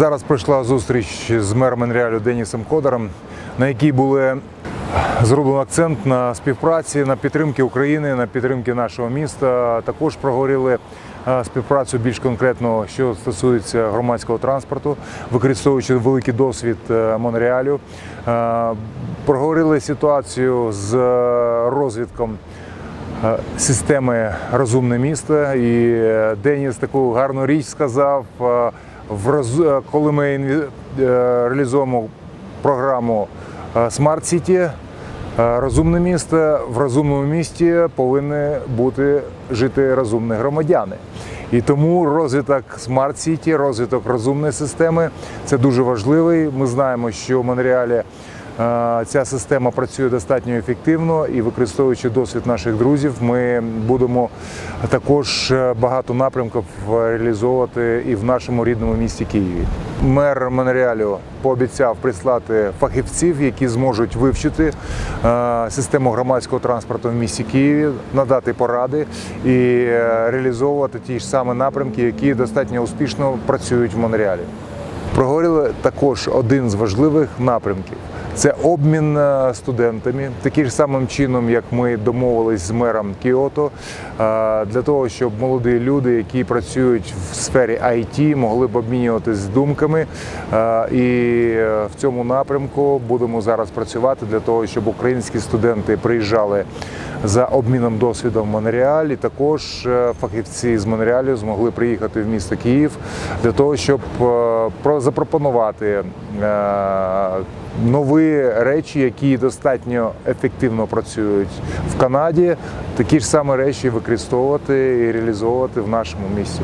Зараз пройшла зустріч з мером Монреалю Денісом Кодаром, на якій були зроблено акцент на співпраці, на підтримки України, на підтримки нашого міста. Також проговорили е, співпрацю більш конкретно, що стосується громадського транспорту, використовуючи великий досвід е, Монреалю. Е, Проговорили ситуацію з розвідком системи Розумне місто. І Деніс таку гарну річ сказав. В е, коли ми е, реалізуємо програму е, Smart City, розумне місто, в розумному місті повинні бути жити розумні громадяни. І тому розвиток Smart City, розвиток розумної системи це дуже важливий. Ми знаємо, що в Монреалі Ця система працює достатньо ефективно і використовуючи досвід наших друзів, ми будемо також е, багато напрямків реалізовувати і в нашому рідному місті Києві. Мер Монреалю пообіцяв прислати фахівців, які зможуть вивчити е, систему громадського транспорту в місті Києві, надати поради і е, реалізовувати ті ж самі напрямки, які достатньо успішно працюють в Монреалі. Проговорили також один з важливих напрямків. Це обмін е, студентами, таким ж самим чином, як ми домовились з мером Кіото, е, для того, щоб молоді люди, які працюють в сфері IT, могли б обмінюватись думками. Е, І в цьому напрямку будемо зараз працювати для того, щоб українські студенти приїжджали за обміном досвідом в Монреалі. Також е, фахівці з Монреалю змогли приїхати в місто Київ для того, щоб е, про- запропонувати е, нові речі, які достатньо ефективно працюють в Канаді, такі ж самі речі використовувати і реалізовувати в нашому місті.